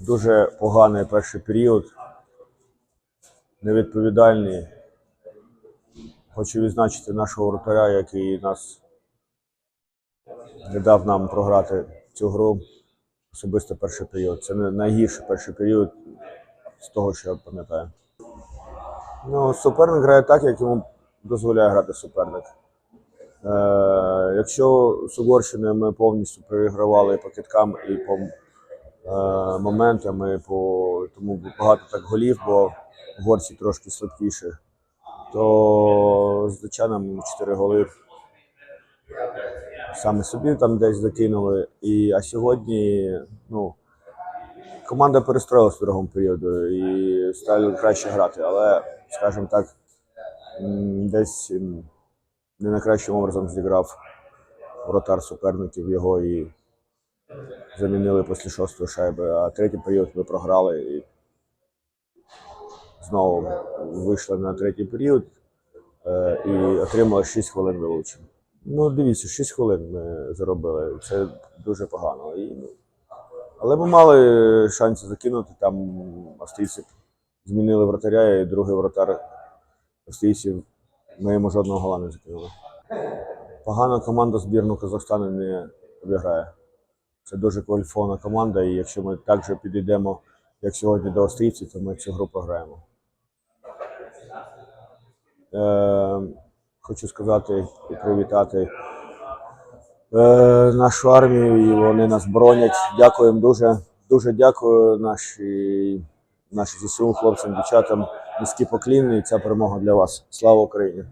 Дуже поганий перший період, невідповідальний. Хочу відзначити нашого вратаря, який нас не дав нам програти цю гру. Особисто перший період. Це не найгірший перший період з того, що я пам'ятаю. Ну, суперник грає так, як йому дозволяє грати суперник. Е, якщо з Угорщиною ми повністю перегравали по киткам, і по е, моментам, і по тому багато так голів, бо угорці трошки слабкіші, то з датчанами 4 голи саме собі там десь закинули. І, а сьогодні ну, команда перестроїлась в другому періоду і стали краще грати. Але, скажімо так, десь не найкращим образом зіграв вратар суперників його і замінили після шостої шайби. А третій період ми програли і знову вийшли на третій період е, і отримали 6 хвилин вилучень. Ну, дивіться, 6 хвилин ми заробили. Це дуже погано. І, ну, але ми мали шанси закинути. Там австрійці змінили вратаря, і другий вратар австрійців ми йому жодного гола не закинули. Погана команда збірну Казахстану не обіграє. Це дуже кваліфікована команда, і якщо ми так же підійдемо, як сьогодні до австрійців, то ми цю гру програємо. Е, хочу сказати і привітати е, нашу армію, і вони нас боронять. Дякуємо дуже. Дуже дякую наші, наші ЗСУ, хлопцям, дівчатам. Низькі покліни, і ця перемога для вас. Слава Україні!